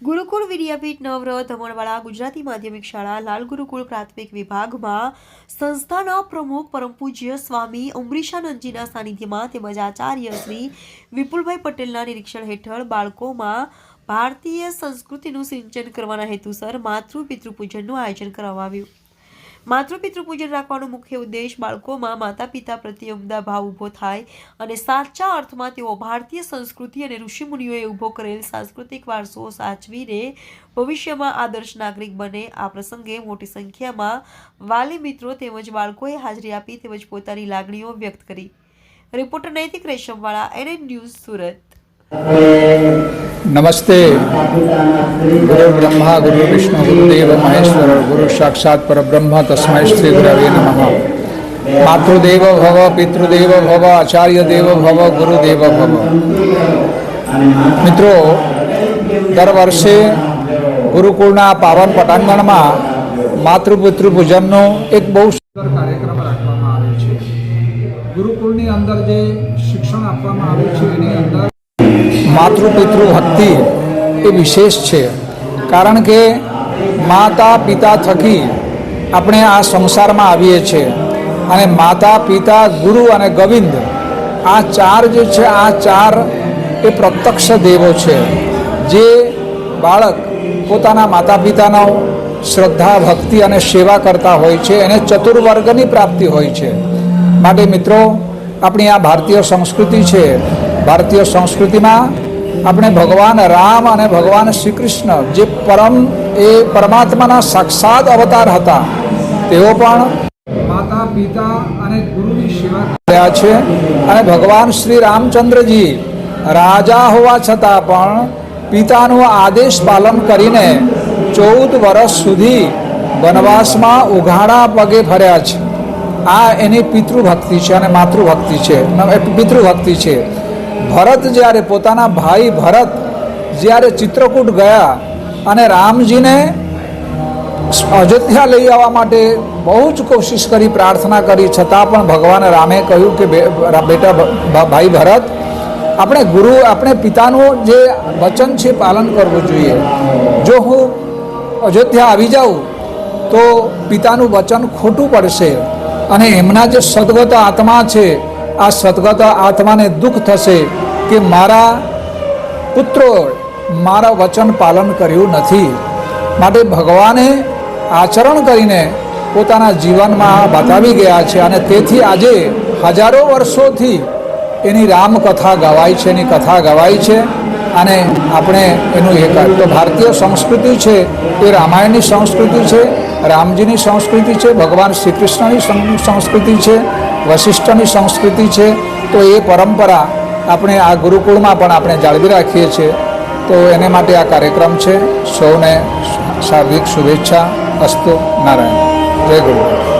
ગુરુકુળ વિદ્યાપીઠ નવરહ ધમણવાળા ગુજરાતી માધ્યમિક શાળા લાલ ગુરુકુળ પ્રાથમિક વિભાગમાં સંસ્થાના પ્રમુખ પરમ પૂજ્ય સ્વામી ઉમરીશાનંદજીના સાનિધ્યમાં તેમજ આચાર્ય શ્રી વિપુલભાઈ પટેલના નિરીક્ષણ હેઠળ બાળકોમાં ભારતીય સંસ્કૃતિનું સિંચન કરવાના હેતુસર માતૃ પિતૃ પૂજનનું આયોજન કરવામાં આવ્યું. માતૃ પિતૃ પૂજન રાખવાનો મુખ્ય ઉદ્દેશ બાળકોમાં માતા પિતા પ્રત્યે ઉમદા ભાવ ઊભો થાય અને સાચા અર્થમાં તેઓ ભારતીય સંસ્કૃતિ અને ઋષિમુનિઓએ ઊભો કરેલ સાંસ્કૃતિક વારસો સાચવીને ભવિષ્યમાં આદર્શ નાગરિક બને. આ પ્રસંગે મોટી સંખ્યામાં વાલી મિત્રો તેમજ બાળકોએ હાજરી આપી તેમજ પોતાની લાગણીઓ વ્યક્ત કરી. Reporter Naitik Reshamwala, NN news Surat. નમસ્તે. ગુરુ બ્રહ્મા, ગુરુ વિષ્ણુ ગુરુદેવ મહેશ્વર, ગુરુ સાક્ષાત પરબ્રહ્મ તસ્મૈ શ્રી ગુરવે નમઃ. માતૃદેવ ભવ, પિતૃદેવ ભવ, આચાર્ય દેવ ભવ, ગુરુદેવ ભવ. મિત્રો, દર વર્ષે ગુરુકુળના પાવન પટાંગણમાં માતૃપિતૃ પૂજનનો એક બહુ સુંદર કાર્યક્રમ રાખવામાં આવે છે. ગુરુકુળની અંદર જે શિક્ષણ આપવામાં આવે છે, એની અંદર માતૃપિતૃ ભક્તિ એ વિશેષ છે. કારણ કે માતા પિતા થકી આપણે આ સંસારમાં આવીએ છીએ અને માતા પિતા ગુરુ અને ગોવિંદ આ ચાર જે છે, આ ચાર એ પ્રત્યક્ષ દેવો છે. જે બાળક પોતાના માતા પિતાનો શ્રદ્ધા, ભક્તિ અને સેવા કરતા હોય છે, એને ચતુર્વર્ગની પ્રાપ્તિ હોય છે. માટે મિત્રો, આપણી આ ભારતીય સંસ્કૃતિ છે. ભારતીય સંસ્કૃતિમાં આપણે ભગવાન રામ અને ભગવાન શ્રી કૃષ્ણ જે પરમ, એ પરમાત્માના સાક્ષાત અવતાર હતા, તેઓ પણ માતા, પિતા અને ગુરુની સેવા કર્યા છે. અને ભગવાન શ્રી રામચંદ્રજી રાજા હોવા છતાં પણ પિતાનો આદેશ પાલન કરીને ચૌદ વર્ષ સુધી વનવાસમાં ઉઘાડા પગે ફર્યા છે. આ એની પિતૃભક્તિ છે અને માતૃભક્તિ છે. પિતૃભક્તિ છે. ભરત જ્યારે પોતાના ભાઈ ભરત જ્યારે ચિત્રકૂટ ગયા અને રામજીને અયોધ્યા લઈ આવવા માટે બહુ જ કોશિશ કરી, પ્રાર્થના કરી, છતાં પણ ભગવાન રામે કહ્યું કે બેટા ભાઈ ભરત, આપણે ગુરુ, આપણે પિતાનું જે વચન છે પાલન કરવું જોઈએ. જો હું અયોધ્યા આવી જાઉં, તો પિતાનું વચન ખોટું પડશે અને એમના જે સદગત આત્મા છે આ સદગત આત્માને દુઃખ થશે કે મારા પુત્રો મારા વચન પાલન કર્યું નથી. માટે ભગવાને આચરણ કરીને પોતાના જીવનમાં બતાવી ગયા છે અને તેથી આજે હજારો વર્ષોથી એની રામકથા ગવાય છે, એની કથા ગવાય છે અને આપણે એનું એ તો ભારતીય સંસ્કૃતિ છે, એ રામાયણની સંસ્કૃતિ છે, રામજીની સંસ્કૃતિ છે, ભગવાન શ્રી કૃષ્ણની સંસ્કૃતિ છે વશિષ્ઠની સંસ્કૃતિ છે, તો એ પરંપરા આપણે આ ગુરુકુળમાં પણ આપણે જાળવી રાખીએ છીએ. તો એને માટે આ કાર્યક્રમ છે. સૌને શાબ્દિક શુભેચ્છા. અસ્તુ નારાયણ. જય ગુરુ